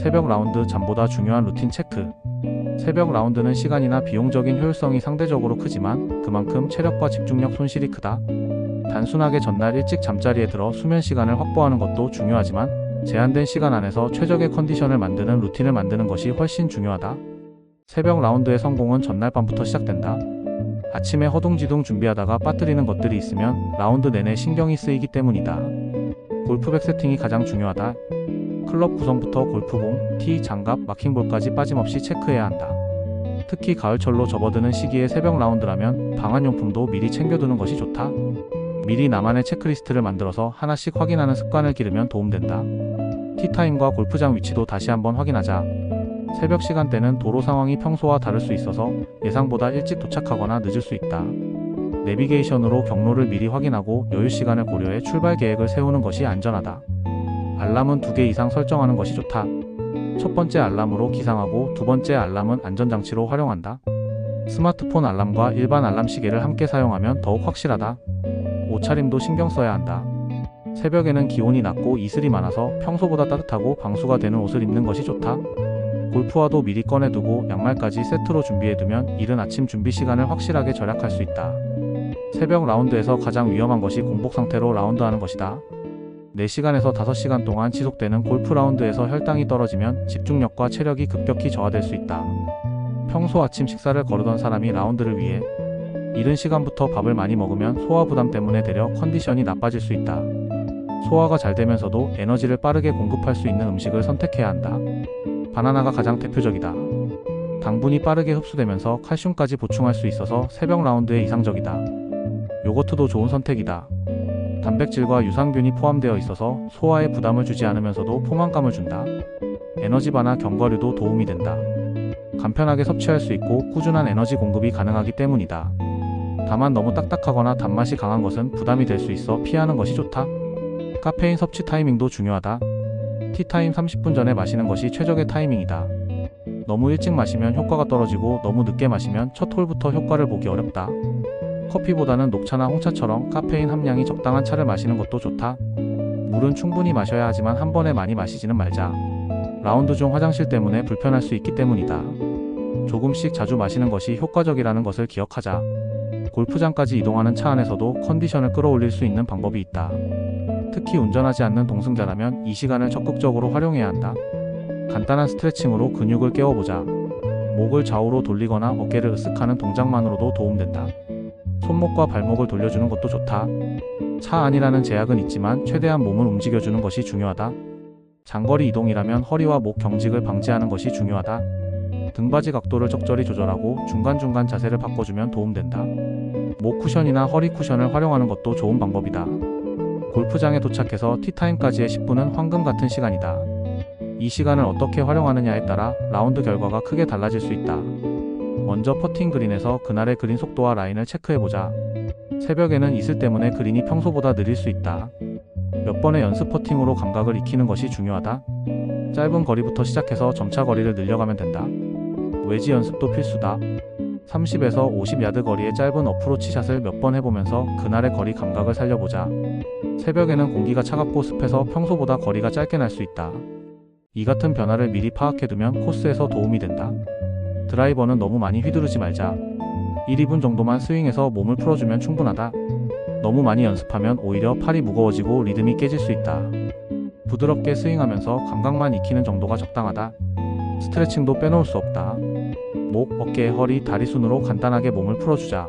새벽 라운드 잠보다 중요한 루틴 체크. 새벽 라운드는 시간이나 비용적인 효율성이 상대적으로 크지만 그만큼 체력과 집중력 손실이 크다. 단순하게 전날 일찍 잠자리에 들어 수면 시간을 확보하는 것도 중요하지만 제한된 시간 안에서 최적의 컨디션을 만드는 루틴을 만드는 것이 훨씬 중요하다. 새벽 라운드의 성공은 전날 밤부터 시작된다. 아침에 허둥지둥 준비하다가 빠뜨리는 것들이 있으면 라운드 내내 신경이 쓰이기 때문이다. 골프백 세팅이 가장 중요하다. 클럽 구성부터 골프공, 티, 장갑, 마킹볼까지 빠짐없이 체크해야 한다. 특히 가을철로 접어드는 시기에 새벽 라운드라면 방한용품도 미리 챙겨두는 것이 좋다. 미리 나만의 체크리스트를 만들어서 하나씩 확인하는 습관을 기르면 도움된다. 티타임과 골프장 위치도 다시 한번 확인하자. 새벽 시간대는 도로 상황이 평소와 다를 수 있어서 예상보다 일찍 도착하거나 늦을 수 있다. 내비게이션으로 경로를 미리 확인하고 여유 시간을 고려해 출발 계획을 세우는 것이 안전하다. 알람은 두 개 이상 설정하는 것이 좋다. 첫 번째 알람으로 기상하고 두 번째 알람은 안전장치로 활용한다. 스마트폰 알람과 일반 알람 시계를 함께 사용하면 더욱 확실하다. 옷차림도 신경 써야 한다. 새벽에는 기온이 낮고 이슬이 많아서 평소보다 따뜻하고 방수가 되는 옷을 입는 것이 좋다. 골프화도 미리 꺼내두고 양말까지 세트로 준비해두면 이른 아침 준비 시간을 확실하게 절약할 수 있다. 새벽 라운드에서 가장 위험한 것이 공복 상태로 라운드하는 것이다. 4시간에서 5시간 동안 지속되는 골프 라운드에서 혈당이 떨어지면 집중력과 체력이 급격히 저하될 수 있다. 평소 아침 식사를 거르던 사람이 라운드를 위해 이른 시간부터 밥을 많이 먹으면 소화 부담 때문에 되려 컨디션이 나빠질 수 있다. 소화가 잘 되면서도 에너지를 빠르게 공급할 수 있는 음식을 선택해야 한다. 바나나가 가장 대표적이다. 당분이 빠르게 흡수되면서 칼슘까지 보충할 수 있어서 새벽 라운드에 이상적이다. 요거트도 좋은 선택이다. 단백질과 유산균이 포함되어 있어서 소화에 부담을 주지 않으면서도 포만감을 준다. 에너지바나 견과류도 도움이 된다. 간편하게 섭취할 수 있고 꾸준한 에너지 공급이 가능하기 때문이다. 다만 너무 딱딱하거나 단맛이 강한 것은 부담이 될 수 있어 피하는 것이 좋다. 카페인 섭취 타이밍도 중요하다. 티타임 30분 전에 마시는 것이 최적의 타이밍이다. 너무 일찍 마시면 효과가 떨어지고 너무 늦게 마시면 첫 홀부터 효과를 보기 어렵다. 커피보다는 녹차나 홍차처럼 카페인 함량이 적당한 차를 마시는 것도 좋다. 물은 충분히 마셔야 하지만 한 번에 많이 마시지는 말자. 라운드 중 화장실 때문에 불편할 수 있기 때문이다. 조금씩 자주 마시는 것이 효과적이라는 것을 기억하자. 골프장까지 이동하는 차 안에서도 컨디션을 끌어올릴 수 있는 방법이 있다. 특히 운전하지 않는 동승자라면 이 시간을 적극적으로 활용해야 한다. 간단한 스트레칭으로 근육을 깨워보자. 목을 좌우로 돌리거나 어깨를 으쓱하는 동작만으로도 도움된다. 손목과 발목을 돌려주는 것도 좋다. 차 안이라는 제약은 있지만 최대한 몸을 움직여주는 것이 중요하다. 장거리 이동이라면 허리와 목 경직을 방지하는 것이 중요하다. 등받이 각도를 적절히 조절하고 중간중간 자세를 바꿔주면 도움된다. 목 쿠션이나 허리 쿠션을 활용하는 것도 좋은 방법이다. 골프장에 도착해서 티타임까지의 10분은 황금 같은 시간이다. 이 시간을 어떻게 활용하느냐에 따라 라운드 결과가 크게 달라질 수 있다. 먼저 퍼팅 그린에서 그날의 그린 속도와 라인을 체크해보자. 새벽에는 이슬 때문에 그린이 평소보다 느릴 수 있다. 몇 번의 연습 퍼팅으로 감각을 익히는 것이 중요하다. 짧은 거리부터 시작해서 점차 거리를 늘려가면 된다. 외지 연습도 필수다. 30에서 50야드 거리의 짧은 어프로치 샷을 몇 번 해보면서 그날의 거리 감각을 살려보자. 새벽에는 공기가 차갑고 습해서 평소보다 거리가 짧게 날 수 있다. 이 같은 변화를 미리 파악해두면 코스에서 도움이 된다. 드라이버는 너무 많이 휘두르지 말자. 1, 2분 정도만 스윙해서 몸을 풀어주면 충분하다. 너무 많이 연습하면 오히려 팔이 무거워지고 리듬이 깨질 수 있다. 부드럽게 스윙하면서 감각만 익히는 정도가 적당하다. 스트레칭도 빼놓을 수 없다. 목, 어깨, 허리, 다리 순으로 간단하게 몸을 풀어주자.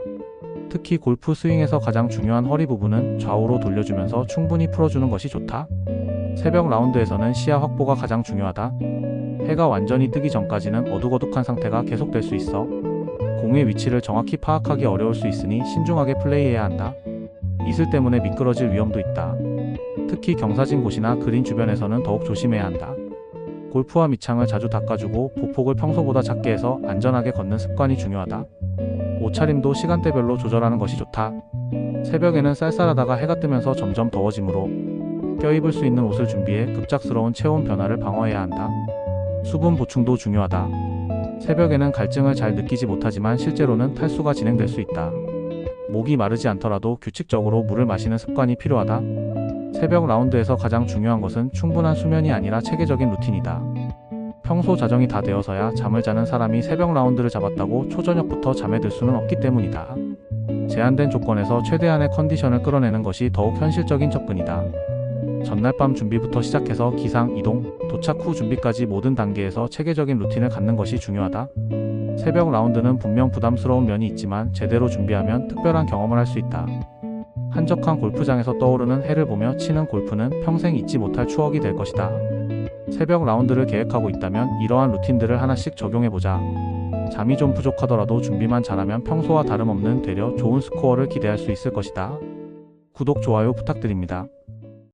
특히 골프 스윙에서 가장 중요한 허리 부분은 좌우로 돌려주면서 충분히 풀어주는 것이 좋다. 새벽 라운드에서는 시야 확보가 가장 중요하다. 해가 완전히 뜨기 전까지는 어둑어둑한 상태가 계속될 수 있어. 공의 위치를 정확히 파악하기 어려울 수 있으니 신중하게 플레이해야 한다. 이슬 때문에 미끄러질 위험도 있다. 특히 경사진 곳이나 그린 주변에서는 더욱 조심해야 한다. 골프와 밑창을 자주 닦아주고 보폭을 평소보다 작게 해서 안전하게 걷는 습관이 중요하다. 옷차림도 시간대별로 조절하는 것이 좋다. 새벽에는 쌀쌀하다가 해가 뜨면서 점점 더워지므로 껴입을 수 있는 옷을 준비해 급작스러운 체온 변화를 방어해야 한다. 수분 보충도 중요하다. 새벽에는 갈증을 잘 느끼지 못하지만 실제로는 탈수가 진행될 수 있다. 목이 마르지 않더라도 규칙적으로 물을 마시는 습관이 필요하다. 새벽 라운드에서 가장 중요한 것은 충분한 수면이 아니라 체계적인 루틴이다. 평소 자정이 다 되어서야 잠을 자는 사람이 새벽 라운드를 잡았다고 초저녁부터 잠에 들 수는 없기 때문이다. 제한된 조건에서 최대한의 컨디션을 끌어내는 것이 더욱 현실적인 접근이다. 전날 밤 준비부터 시작해서 기상, 이동, 도착 후 준비까지 모든 단계에서 체계적인 루틴을 갖는 것이 중요하다. 새벽 라운드는 분명 부담스러운 면이 있지만 제대로 준비하면 특별한 경험을 할 수 있다. 한적한 골프장에서 떠오르는 해를 보며 치는 골프는 평생 잊지 못할 추억이 될 것이다. 새벽 라운드를 계획하고 있다면 이러한 루틴들을 하나씩 적용해보자. 잠이 좀 부족하더라도 준비만 잘하면 평소와 다름없는 되려 좋은 스코어를 기대할 수 있을 것이다. 구독, 좋아요 부탁드립니다.